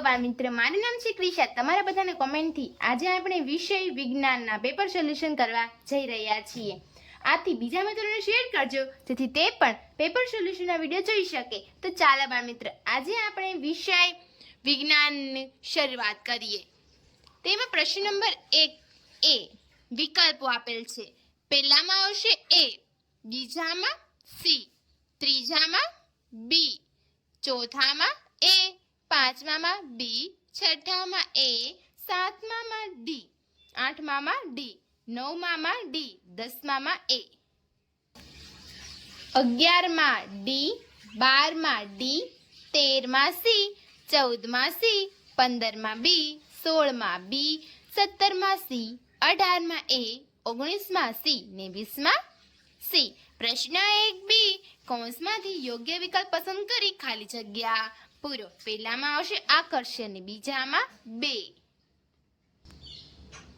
બાળ મિત્ર, મારું નામ છે ક્રિશા. તમારા બધાને કોમેન્ટથી આજે આપણે વિષય વિજ્ઞાનના પેપર સોલ્યુશન કરવા જઈ રહ્યા છીએ. આથી બીજા મિત્રોને શેર કરજો, જેથી તે પણ પેપર સોલ્યુશનના વીડિયો જોઈ શકે. તો ચાલો બાળ મિત્ર, આજે આપણે વિષય વિજ્ઞાનની શરૂઆત કરીએ. તેમાં પ્રશ્ન નંબર એક એ વિકલ્પો આપેલ છે. પહેલામાં આવશે એ, બીજામાં સી, ત્રીજામાં બી, ચોથામાં એ પાંચમામાં બી, છઠ્ઠામાં એ, સાતમામાં ડી, આઠમામાં ડી, નવમામાં ડી, દસમામાં એ. અગિયારમાં ડી, બારમાં ડી, તેરમાં સી, ચૌદમાં સી, પંદરમાં બી, સોળમાં બી, સત્તરમાં સી, અઢારમાં એ, ઓગણીસમાં સી ને વીસમાં સી. પ્રશ્ન એક બી, કૌંસમાંથી યોગ્ય વિકલ્પ પસંદ કરી ખાલી જગ્યા. પૂરો. પહેલામાં આવશે આકર્ષણ બીજામાં બે.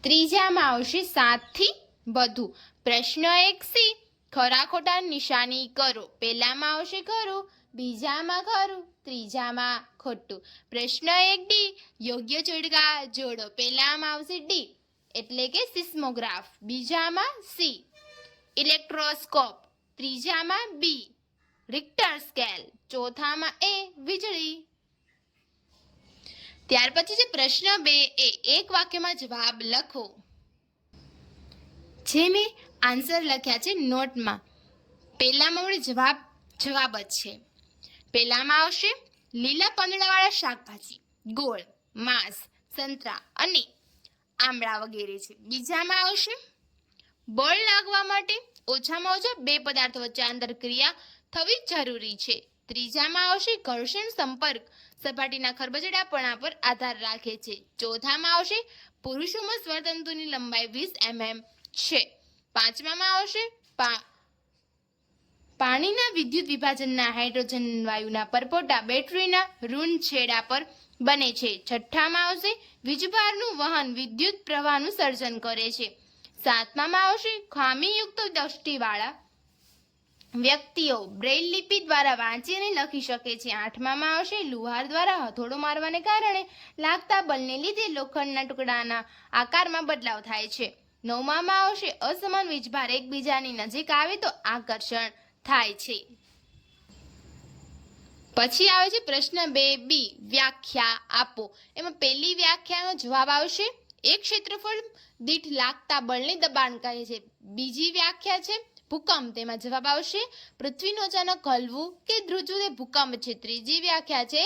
ત્રીજામાં આવશે સાતથી વધુ. પ્રશ્ન એક સી. ખરા ખોટા નિશાની કરો. પહેલામાં આવશે ખરું, બીજામાં ખરું, ત્રીજામાં ખોટું. પ્રશ્ન એક ડી. યોગ્ય જોડકા જોડો. પહેલામાં આવશે ડી, એટલે કે સિસ્મોગ્રાફ. બીજામાં સી. ઇલેક્ટ્રોસ્કોપ. ત્રીજામાં બી. રિક્ટર સ્કેલ ચોથામાં એ વીજળી. ત્યાર પછી છે પ્રશ્ન બે એ એક વાક્યમાં જવાબ લખો. જે મેં આન્સર લખ્યા છે નોટમાં. પહેલામાં વળી જવાબ જવાબ જ છે. પહેલામાં આવશે લીલા પાંદડાવાળા શાકભાજી, ગોળ, માંસ, સંતરા અને આમળા વગેરે છે. બીજામાં આવશે બળ લાગવા માટે ઓછામાં ઓછા બે પદાર્થો વચ્ચે આંતરક્રિયા થવી જ જરૂરી છે. ત્રીજામાં આવશે ઘર્ષણ સંપર્ક. સપાટીના ખરબચડાપણા પર આધાર રાખે છે. ચોથામાં આવશે પુરુષોમાં સ્વરતંતુની લંબાઈ વીસ એમએમ છે. પાંચમામાં આવશે પાણીના વિદ્યુત વિભાજનના હાઇડ્રોજન વાયુના પરપોટા બેટરીના ઋણ છેડા પર બને છે. છઠ્ઠામાં આવશે વીજભારનું વહન વિદ્યુત પ્રવાહનું સર્જન કરે છે. સાતમામાં આવશે ખામીયુક્ત દૃષ્ટિવાળા વ્યક્તિઓ બ્રેઇલ લિપિ દ્વારા વાંચી અને લખી શકે છે. આઠમામાં આવશે, લુહાર દ્વારા હથોડો મારવાને કારણે લાગતા બલને લીધે લોખંડના ટુકડાના આકારમાં બદલાવ થાય છે. નવમામાં આવશે, અસમાન વીજભાર એકબીજાની નજીક આવે તો આકર્ષણ થાય છે. પછી આવે છે પ્રશ્ન બે, બી, વ્યાખ્યા આપો. એમાં પહેલી વ્યાખ્યાનો જવાબ આવશે, એક ક્ષેત્રફળ દીઠ લાગતા બળને દબાણ કહે છે. બીજી વ્યાખ્યા છે ભૂકંપ. તેમાં જવાબ આવશે, પૃથ્વીનું અચાનક હલવું કે ધ્રુજવું ભૂકંપ છે. ત્રીજી વ્યાખ્યા છે,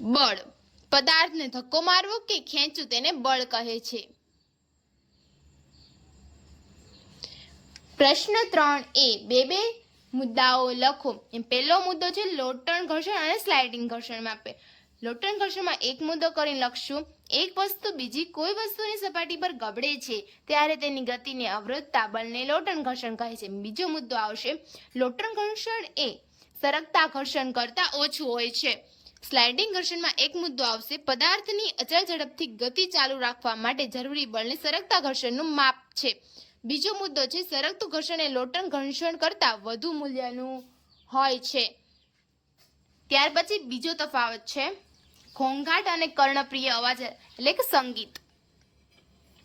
બળ. પદાર્થને ધક્કો મારવો કે ખેંચવું, તેને બળ કહે છે. પ્રશ્ન ત્રણ એ, બે બે મુદ્દાઓ લખો. એમ પહેલો મુદ્દો છે, લોટણ ઘર્ષણ અને સ્લાઇડિંગ ઘર્ષણ માપે લોટણ ઘર્ષણમાં એક મુદ્દો કરીને લખશું. એક વસ્તુ બીજી કોઈ વસ્તુની સપાટી પર ગબડે છે, ત્યારે તેની ગતિને અવરોધતા બળને લોટન ઘર્ષણ કહે છે. બીજો મુદ્દો આવશે લોટન ઘર્ષણ એ સરકતા ઘર્ષણ કરતાં ઓછું હોય છે. સ્લાઇડિંગ ઘર્ષણમાં એક મુદ્દો આવશે, પદાર્થની અચળ ઝડપથી ગતિ ચાલુ રાખવા માટે જરૂરી બળને સરકતા ઘર્ષણનું માપ છે. બીજો મુદ્દો છે, સરકતું ઘર્ષણ એ લોટન ઘર્ષણ કરતાં વધુ મૂલ્યનું હોય છે. ત્યાર પછી બીજો તફાવત છે. ઘોંઘાટ અને કર્ણપ્રિય અવાજ, એટલે કે સંગીત.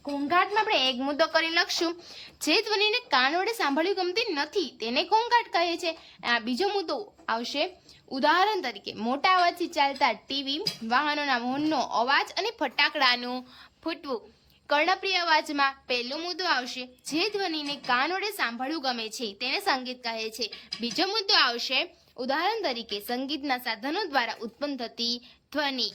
ઘોંઘાટમાં આપણે એક મુદ્દો કરી લખશું જે ધ્વનિને કાન વડે સાંભળ્યું ગમતી નથી, તેને ઘોંઘાટ કહે છે. આ બીજો મુદ્દો આવશે. ઉદાહરણ તરીકે, મોટા અવાજથી ચાલતા ટીવી, વાહનોના હોર્નનો અવાજ અને ફટાકડાનું ફૂટવું. કર્ણપ્રિય અવાજમાં પહેલો મુદ્દો આવશે. જે ધ્વનિને કાન વડે સાંભળવું ગમે છે, તેને સંગીત કહે છે. બીજો મુદ્દો આવશે. ઉદાહરણ તરીકે, સંગીતના સાધનો દ્વારા ઉત્પન્ન થતી ધ્વનિ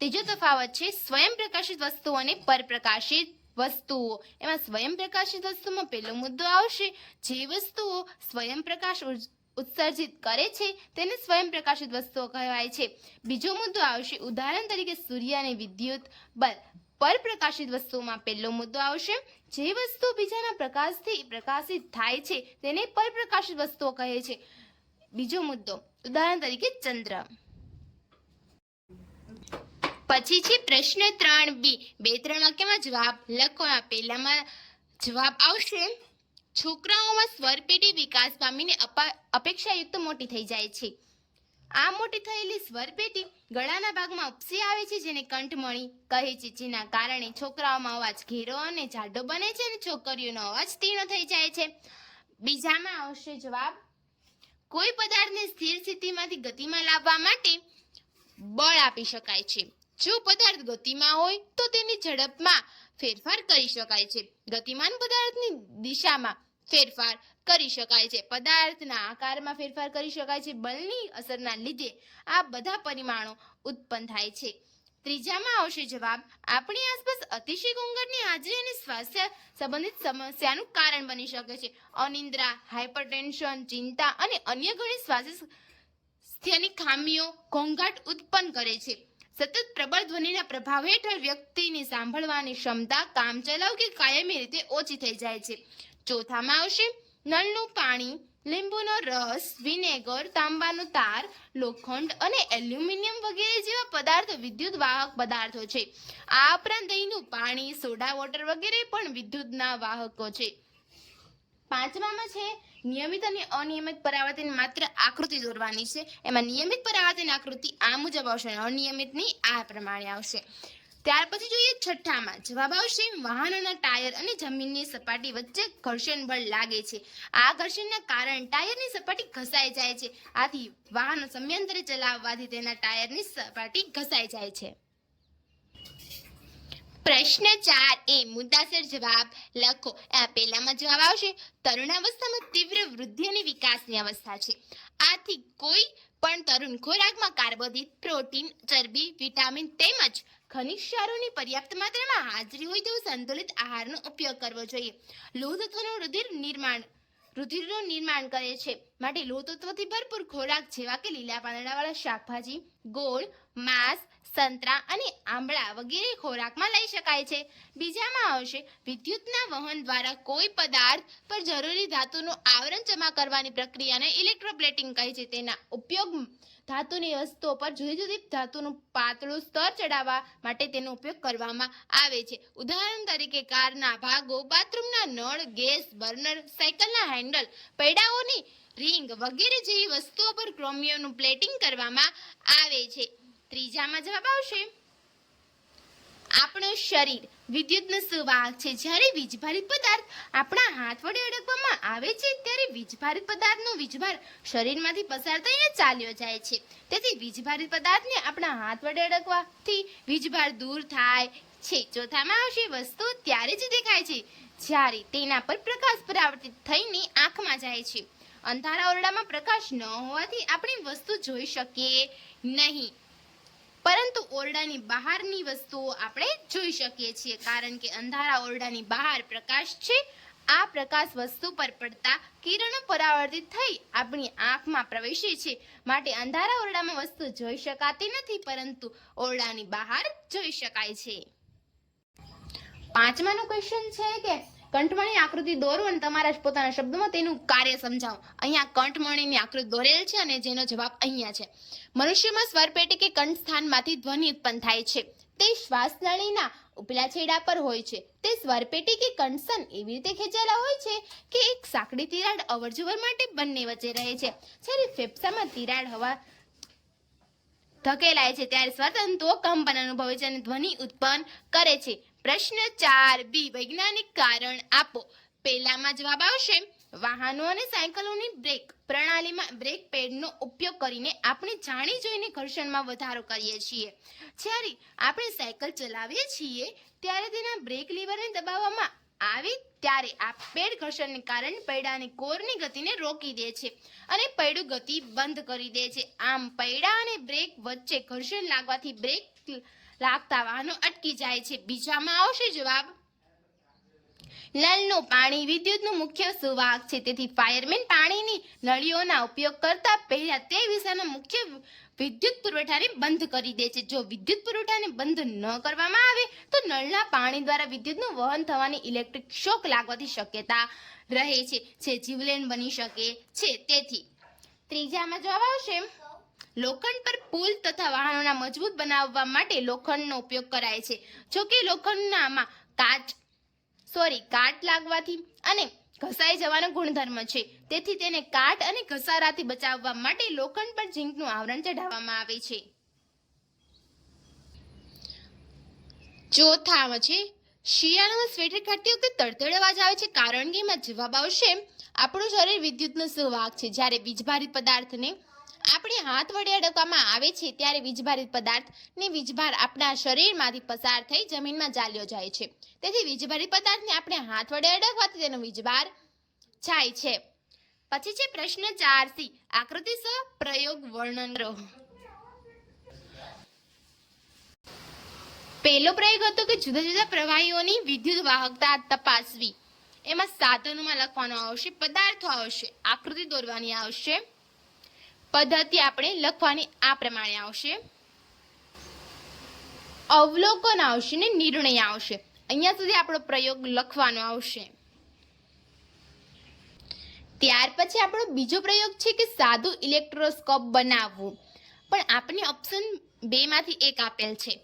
ત્રીજો તફાવત છે સ્વયં પ્રકાશિત વસ્તુઓ અને પરપ્રકાશિત વસ્તુઓ એમાં સ્વયં પ્રકાશિત વસ્તુમાં પહેલો મુદ્દો આવશે જે વસ્તુઓ સ્વયં પ્રકાશ ઉત્સર્જિત કરે છે તેને સ્વયં પ્રકાશિત વસ્તુઓ કહેવાય છે. બીજો મુદ્દો આવશે, ઉદાહરણ તરીકે સૂર્ય અને વિદ્યુત બલ્બ પરપ્રકાશિત વસ્તુઓમાં પહેલો મુદ્દો આવશે, જે વસ્તુ બીજાના પ્રકાશથી પ્રકાશિત થાય છે, તેને પરપ્રકાશિત વસ્તુઓ કહે છે. બીજો મુદ્દો, ઉદાહરણ તરીકે ચંદ્ર. પછી છે પ્રશ્ન ત્રણ બી. બે ત્રણ વાક્યમાં જવાબ લખો પહેલામાં જવાબ આવશે. છોકરાઓમાં સ્વરપેટી વિકાસ પામીને અપેક્ષાયુક્ત મોટી થઈ જાય છે. આ મોટી થયેલી સ્વરપેટી ગળાના ભાગમાં ઉપસી આવે છે જેને કંઠમણી કહે છે, જેના કારણે છોકરાઓમાં અવાજ ઘેરો અને જાડો બને છે અને છોકરીઓનો અવાજ તીણો થઈ જાય છે. બીજામાં આવશે જવાબ, કોઈ પદાર્થને સ્થિર સ્થિતિમાંથી ગતિમાં લાવવા માટે બળ આપી શકાય છે. જો પદાર્થ ગતિમાં હોય તો તેની ઝડપમાં ફેરફાર કરી શકાય છે. ગતિમાન પદાર્થની દિશામાં ફેરફાર કરી શકાય છે. પદાર્થના આકારમાં ફેરફાર કરી શકાય છે. બળની અસરના લીધે આ બધા પરિમાણો ઉત્પન્ન થાય છે. ત્રીજામાં આવશે જવાબ, આપણી આસપાસ અતિશય ઘોંઘાટની હાજરી અને સ્વાસ્થ્ય સંબંધિત સમસ્યાનું કારણ બની શકે છે. અનિદ્રા હાઇપરટેન્શન ચિંતા અને અન્ય ઘણી સ્વાસ્થ્યની ખામીઓ ઘોંઘાટ ઉત્પન્ન કરે છે. સતત પ્રબળ ધ્વનિના પ્રભાવ હેઠળ વ્યક્તિની સાંભળવાની ક્ષમતા કામચલાઉ કે કાયમી રીતે ઓછી થઈ જાય છે. ચોથામાં આવશે, નળનું પાણી, લીંબુનો રસ, વિનેગર, તાંબાનો તાર, લોખંડ અને એલ્યુમિનિયમ વગેરે જેવા પદાર્થો વિદ્યુત વાહક પદાર્થો છે. આ ઉપરાંત દહીંનું પાણી, સોડા, વોટર વગેરે પણ વિદ્યુતના વાહકો છે. પાંચમામાં છે, નિયમિત અને અનિયમિત પરાવર્તન માત્ર આકૃતિ દોરવાની છે. એમાં નિયમિત પરાવર્તન આકૃતિ આ મુજબ આવશે અને અનિયમિતની આ પ્રમાણે આવશે. ત્યાર પછી જોઈએ છઠ્ઠામાં. જવાબ આવશે, વાહનોના ટાયર અને જમીનની સપાટી વચ્ચે ઘર્ષણ બળ લાગે છે. આ ઘર્ષણના કારણે ટાયરની સપાટી ઘસાઈ જાય છે. આથી વાહનો સમયાંતરે ચલાવવાથી તેના ટાયરની સપાટી ઘસાઈ જાય છે. પ્રશ્ન ચાર એ મુદ્દાસર જવાબ લખો. આ પહેલામાં જવાબ આવશે. તરુણાવસ્થામાં તીવ્ર વૃદ્ધિ અને વિકાસની અવસ્થા છે. આથી કોઈ પણ તરુણ ખોરાકમાં કાર્બોદિત, પ્રોટીન, ચરબી, વિટામિન તેમજ ખનિજ ક્ષારોની પર્યાપ્ત માત્રામાં હાજરી હોય તેવો સંતુલિત આહારનો ઉપયોગ કરવો જોઈએ. લોહ રુધિર નિર્માણ, રુધિરનું નિર્માણ કરે છે. માટે લોહ ભરપૂર ખોરાક જેવા કે લીલા પાંદડાવાળા શાકભાજી, ગોળ માંસ, સંતરા અને આંબળા વગેરે ખોરાકમાં લઈ શકાય છે. બીજામાં આવશે વિદ્યુતના વહન દ્વારા કોઈ પદાર્થ પર જરૂરી ધાતુનું આવરણ જમા કરવાની પ્રક્રિયાને ઇલેક્ટ્રોપ્લેટિંગ કહે છે. તેના ઉપયોગ ધાતુની વસ્તુઓ પર જુદી જુદી ધાતુનું પાતળું સ્તર ચડાવવા માટે તેનો ઉપયોગ કરવામાં આવે છે. ઉદાહરણ તરીકે કારના ભાગો, બાથરૂમના નળ, ગેસ, બર્નર, સાયકલના હેન્ડલ, પૈડાઓની રિંગ વગેરે જેવી વસ્તુઓ પર ક્રોમિયમનું પ્લેટિંગ કરવામાં આવે છે. ત્રીજામાં જવાબ આવશે. આપણું શરીર વિદ્યુતનું સુવાહક છે. જ્યારે વીજભારિત પદાર્થ આપણા હાથ વડે અડકવામાં આવે છે, ત્યારે વીજભારિત પદાર્થનો વીજભાર શરીરમાંથી પસાર થઈને ચાલ્યો જાય છે. તેથી વીજભારિત પદાર્થને આપણા હાથ વડે અડકવાથી વીજભાર દૂર થાય છે. ચોથામાં આવશે વસ્તુ ત્યારે જ દેખાય છે, જ્યારે તેના પર પ્રકાશ પરાવર્તિત થઈને આંખમાં જાય છે. અંધારા ઓરડામાં પ્રકાશ ન હોવાથી આપણે વસ્તુ જોઈ શકીએ નહીં. પરંતુ ઓરડાની બહારની વસ્તુઓ આપણે જોઈ શકીએ છીએ, કારણ કે અંધારા ઓરડાની બહાર પ્રકાશ છે. આ પ્રકાશ વસ્તુ પર પડતા કિરણો પરાવર્તિત થઈ આપણી આંખમાં પ્રવેશે છે. માટે અંધારા ઓરડામાં વસ્તુ જોઈ શકાતી નથી, પરંતુ ઓરડાની બહાર જોઈ શકાય છે. પાંચમાનો ક્વેશ્ચન છે કે કંઠમણી આકૃતિ દોરો અને તમારા પોતાના શબ્દોમાં તેનું કાર્ય સમજાવો. અહીંયા કંઠમણીની આકૃતિ દોરેલ છે અને જેનો જવાબ અહીંયા છે. મનુષ્યમાં સ્વરપેટી કે કંઠ સ્થાનમાંથી ધ્વનિ ઉત્પન્ન થાય છે. તે શ્વાસનળીના ઉપલા છેડા પર હોય છે. તે સ્વરપેટી કે કંઠસન એવી રીતે ખેંચાયેલા હોય છે કે એક સાંકડી તિરાડ અવરજવર માટે બંને વચ્ચે રહે છે. જ્યારે ફેફસામાં તિરાડ હવા ધકેલાય છે, ત્યારે સ્વતંત્રો કંપન અનુભવે છે અને ધ્વનિ ઉત્પન્ન કરે છે. પ્રશ્ન ચાર, બી, વૈજ્ઞાનિક કારણ આપો. પહેલામાં જવાબ આવશે, વાહનો અને સાયકલોની બ્રેક પ્રણાલીમાં, બ્રેક પેડનો ઉપયોગ કરીને આપણે જાણી જોઈને ઘર્ષણમાં વધારો કરીએ છીએ. જ્યારે આપણે સાયકલ ચલાવીએ છીએ, ત્યારે તેના બ્રેક લીવરને દબાવવામાં આવે ત્યારે આ પેડ ઘર્ષણને કારણે પૈડાની કોરની ગતિને રોકી દે છે અને પૈડું ગતિ બંધ કરી દે છે. આમ પૈડા અને બ્રેક વચ્ચે ઘર્ષણ લાગવાથી બ્રેક લાગતા વાહનો અટકી જાય છે. બીજામાં આવશે જવાબ? નલનું પાણી વિદ્યુતનું મુખ્ય સુવાહક છે. તેથી ફાયરમેન પાણીની નળીઓના ઉપયોગ કરતા પહેલા તે વિષયના મુખ્ય વિદ્યુત પુરવઠાને બંધ કરી દે છે. જો વિદ્યુત પુરવઠાને બંધ ન કરવામાં આવે, તો નળના પાણી દ્વારા વિદ્યુતનું વહન થવાની ઇલેક્ટ્રિક શોક લાગવાની શક્યતા રહે છે, જે જીવલેણ બની શકે છે. તેથી ત્રીજામાં જવાબ આવશે? લોખંડ પર પુલ તથા વાહનોના મજબૂત બનાવવા માટે લોખંડનો ઉપયોગ કરાય છે. જો કે લોખંડનામાં કાચ સોરી કાટ લાગવાથી અને ઘસાઈ જવાનો ગુણધર્મ છે. તેથી તેને કાટ અને ઘસારાથી બચાવવા માટે લોખંડ પર ઝીંકનું આવરણ ચઢાવવામાં આવે છે. ચોથામાં છે, શિયાળામાં સ્વેટર કાઢતી વખતે તડતડ અવાજ આવે છે કારણ કે એમાં જવાબ આવશે, આપણું શરીર વિદ્યુતનો સુવાહક છે. જ્યારે વીજભારિત પદાર્થને આપણે હાથ વડે અડકવામાં આવે છે ત્યારે વીજભારિત પદાર્થની વીજભાર આપણા શરીરમાંથી પસાર થઈ જમીનમાં ચાલ્યો જાય છે. તેથી વીજભારિત પદાર્થને આપણે હાથ વડે અડકવાથી તેનો વીજભાર જાય છે. પછી છે પ્રશ્ન ચાર સી, આકૃતિ સહ પ્રયોગ વર્ણન કરો પહેલો પ્રયોગ હતો કે જુદા જુદા પ્રવાહીઓની વિદ્યુત વાહકતા તપાસવી. એમાં સાધનોમાં લખવાનું આવશે, પદાર્થો આવશે, આકૃતિ દોરવાની આવશે. પદ્ધતિ આપણે લખવાની આ પ્રમાણે આવશે. અવલોકન આવશે ને નિર્ણય આવશે. અહીંયા સુધી આપણો પ્રયોગ લખવાનો આવશે. ત્યાર પછી આપણો બીજો પ્રયોગ છે કે સાદું ઇલેક્ટ્રોસ્કોપ બનાવવું. પણ આપણે ઓપ્શન બેમાંથી એક આપેલ છે.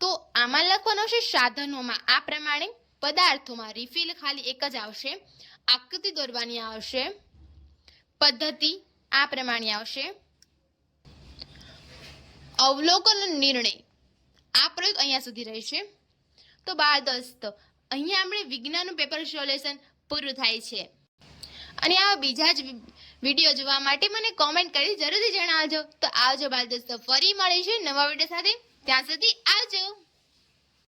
તો આમાં લખવાનો છે સાધનોમાં. આ પ્રમાણે પદાર્થોમાં રિફિલ ખાલી એક જ આવશે. આકૃતિ દોરવાની આવશે. પદ્ધતિ આ પ્રમાણે આવશે. અવલોકન નિર્ણય. આ પ્રયોગ અહીંયા સુધી રહેશે તો બાર દોસ્ત અહીંયા આપણે વિજ્ઞાનનું પેપર સોલ્યુશન પૂરું થાય છે. અને આવા બીજા જ વીડિયો જોવા માટે મને કોમેન્ટ કરી જરૂરથી જણાવજો. તો આવજો બાળ દોસ્તો ફરી મળીશું નવા વીડિયો સાથે. ત્યાં સુધી આવજો.